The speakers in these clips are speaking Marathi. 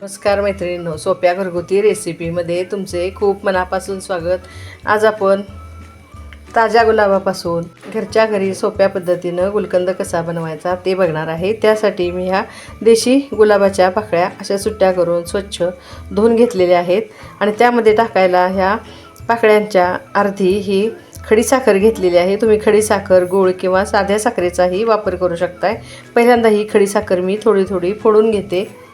नमस्कार मैत्रिणींनो सोप्या घरगुती रेसिपीमध्ये तुमचे खूप मनापासून स्वागत. आज आपण ताज्या गुलाबापासून घरच्या घरी सोप्या पद्धतीनं गुलकंद कसा बनवायचा ते बघणार आहे. त्यासाठी मी ह्या देशी गुलाबाच्या पाकळ्या अशा सुट्ट्या करून स्वच्छ धुवून घेतलेल्या आहेत आणि त्यामध्ये टाकायला ह्या पाकळ्यांच्या अर्धी ही खडीसाखर घेतलेली आहे. तुम्ही खडीसाखर गूळ किंवा साध्या साखरेचाही वापर करू शकताय. पहिल्यांदा ही खडीसाखर मी थोडी थोडी फोडून घेते.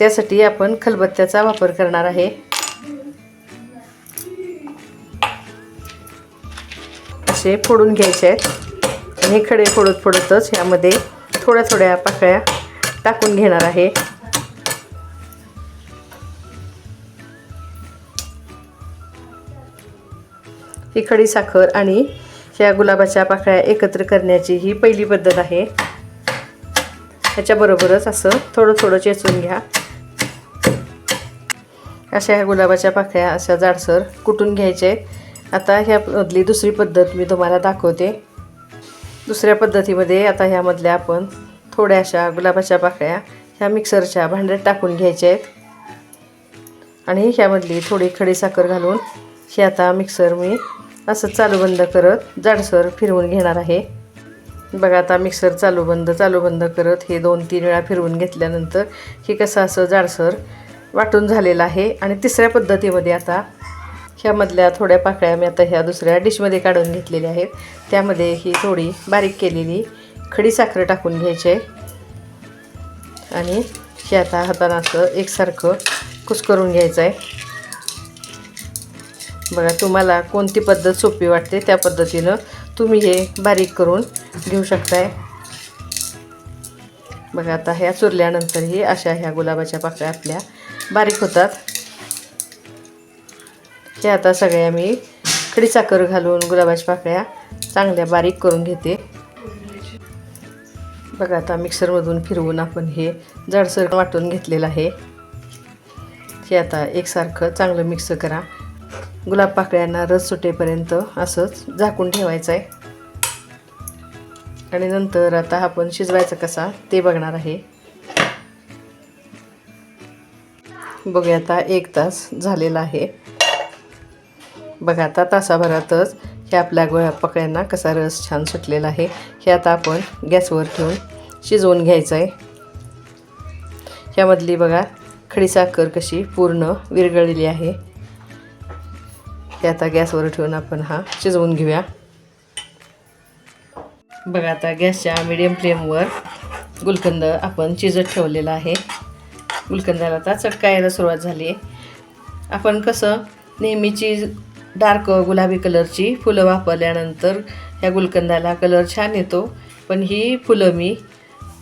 त्यासाठी आपण खलबत्त्याचा वापर करणार आहे. असे फोडून घ्यायचे आहेत. आणि हे खडे फोडत फोडतच ह्यामध्ये थोड्या थोड्या पाकळ्या टाकून घेणार आहे. ही खडी साखर आणि ह्या गुलाबाच्या पाकळ्या एकत्र करण्याची ही पहिली पद्धत आहे. ह्याच्याबरोबरच असं थोडं थोडं चेचून घ्या. अशा ह्या गुलाबाच्या पाकळ्या अशा जाडसर कुटून घ्यायच्या आहेत आता ह्यामधली दुसरी पद्धत मी तुम्हाला दाखवते. दुसऱ्या पद्धतीमध्ये आता ह्यामधल्या आपण थोड्याशा गुलाबाच्या पाकळ्या ह्या मिक्सरच्या भांड्यात टाकून घ्यायच्या आहेत. आणि ह्यामधली थोडी खडी साखर घालून हे आता मिक्सर मी असं चालू बंद करत जाडसर फिरवून घेणार आहे. बघा आता मिक्सर चालू बंद चालू बंद करत हे दोन तीन वेळा फिरवून घेतल्यानंतर हे कसं असं जाडसर वाटून झालेलं आहे. आणि तिसऱ्या पद्धतीमध्ये आता ह्यामधल्या थोड्या पाकळ्या मी आता ह्या दुसऱ्या डिशमध्ये काढून घेतलेल्या आहेत. त्यामध्ये ही थोडी बारीक केलेली खडी साखर टाकून घ्यायची आहे. आणि हे आता हातानं असं एकसारखं कुस्करून घ्यायचं आहे. बघा तुम्हाला कोणती पद्धत सोपी वाटते त्या पद्धतीनं तुम्ही हे बारीक करून घेऊ शकताय. बघा आता ह्या चुरल्यानंतरही अशा ह्या गुलाबाच्या पाकळ्या आपल्या बारीक होतात. हे आता सगळ्या मी खडीसाखर घालून गुलाबाच्या पाकळ्या चांगल्या बारीक करून घेते. बघा आता मिक्सरमधून फिरवून आपण हे जाडसर वाटून घेतलेलं आहे. हे आता एकसारखं चांगलं मिक्स करा. गुलाब पाकळ्यांना रस सुटेपर्यंत असंच झाकून ठेवायचं आहे आणि नंतर आता आपण शिजवायचं कसा ते बघणार आहे. बघूया आता एक तास झालेला आहे. बघा आता तासाभरातच हे आपल्या गोळ्या पकड्यांना कसा रस छान सुटलेला आहे. हे आता आपण गॅसवर ठेवून शिजवून घ्यायचं आहे ह्यामधली बघा खडीसाखर कशी पूर्ण विरघळलेली आहे. हे आता गॅसवर ठेवून आपण हा शिजवून घेऊया. बघा आता गॅसच्या मिडियम फ्लेमवर गुलकंद आपण शिजत ठेवलेला आहे. गुलकंदाला आता चटका यायला सुरुवात झाली आहे. आपण कसं नेहमीची डार्क गुलाबी कलरची फुलं वापरल्यानंतर ह्या गुलकंदाला कलर छान येतो. पण ही फुलं मी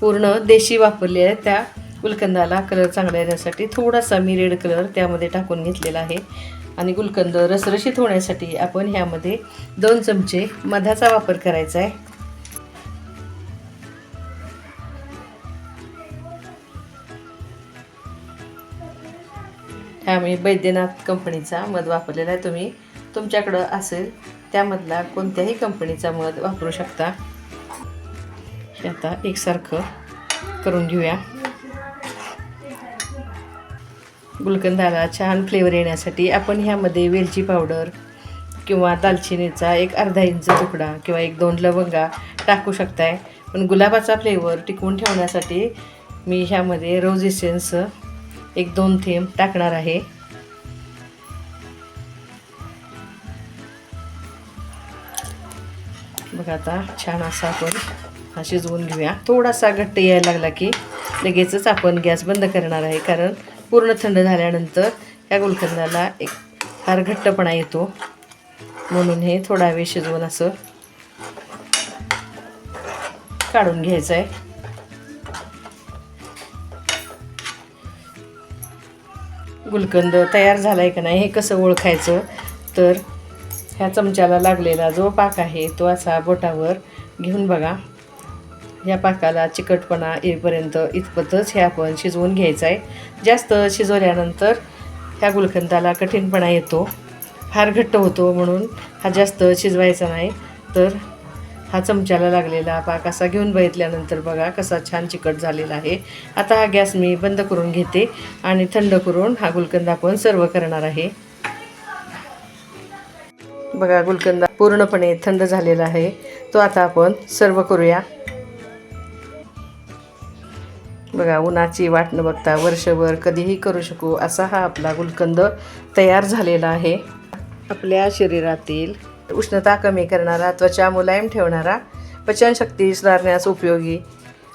पूर्ण देशी वापरली आहे. त्या गुलकंदाला कलर चांगला येण्यासाठी थोडासा मी रेड कलर त्यामध्ये टाकून घेतलेला आहे. आणि गुलकंद रसरशीत होण्यासाठी आपण ह्यामध्ये दोन चमचे मधाचा वापर करायचा आहे. ह्या मी बैद्यनाथ कंपनीचा मध वापरलेला आहे. तुम्ही तुमच्याकडं असेल त्यामधला कोणत्याही कंपनीचा मध वापरू शकता. हे आता एकसारखं करून घेऊया. गुलकंदाला छान फ्लेवर येण्यासाठी आपण ह्यामध्ये वेलची पावडर किंवा दालचिनीचा एक अर्धा इंच तुकडा किंवा एक दोन लवंगा टाकू शकताय. पण गुलाबाचा फ्लेवर टिकवून ठेवण्यासाठी मी ह्यामध्ये रोज इसेन्स एक दोन थेंब टाकणार आहे. बघा आता छान असा आपण हा शिजवून घेऊया. थोडासा घट्ट यायला लागला की लगेचच आपण गॅस बंद करणार आहे. कारण पूर्ण थंड झाल्यानंतर या गुलकंदाला एक फार घट्टपणा येतो. म्हणून हे थोडा वेळ शिजवून असं काढून घ्यायचं आहे गुलकंद तयार झाला आहे का नाही हे कसं ओळखायचं? तर ह्या चमच्याला लागलेला जो पाक आहे तो असा बोटावर घेऊन बघा. ह्या पाकाला चिकटपणा येईपर्यंत इतपतच हे आपण शिजवून घ्यायचं आहे जास्त शिजवल्यानंतर ह्या गुलकंदाला कठीणपणा येतो. फार घट्ट होतो म्हणून हा जास्त शिजवायचा नाही. तर हा चमच्याला लागलेला पाक असा घेऊन बघितल्यानंतर बघा कसा छान चिकट झालेला आहे. आता हा गॅस मी बंद करून घेते आणि थंड करून हा गुलकंद आपण सर्व करणार आहे. बघा गुलकंद पूर्णपणे थंड झालेला आहे. तो आता आपण सर्व करूया. बघा उन्हाची वाट न बघता वर्षभर कधीही करू शकू असा हा आपला गुलकंद तयार झालेला आहे. आपल्या शरीरातील उष्णता कमी करणारा त्वचा मुलायम ठेवणारा पचनशक्ती सुधारण्यास उपयोगी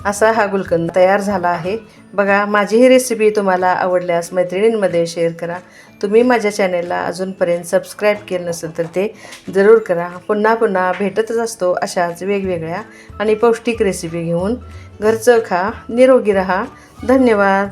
असा हा गुलकंद तयार झाला आहे. बघा माझी ही रेसिपी तुम्हाला आवडल्यास मैत्रिणींमध्ये शेअर करा. तुम्ही माझ्या चॅनेलला अजूनपर्यंत सबस्क्राईब केलं नसेल तर ते जरूर करा. पुन्हा पुन्हा भेटतच असतो अशाच वेगवेगळ्या आणि पौष्टिक रेसिपी घेऊन. घरचं खा निरोगी रहा. धन्यवाद.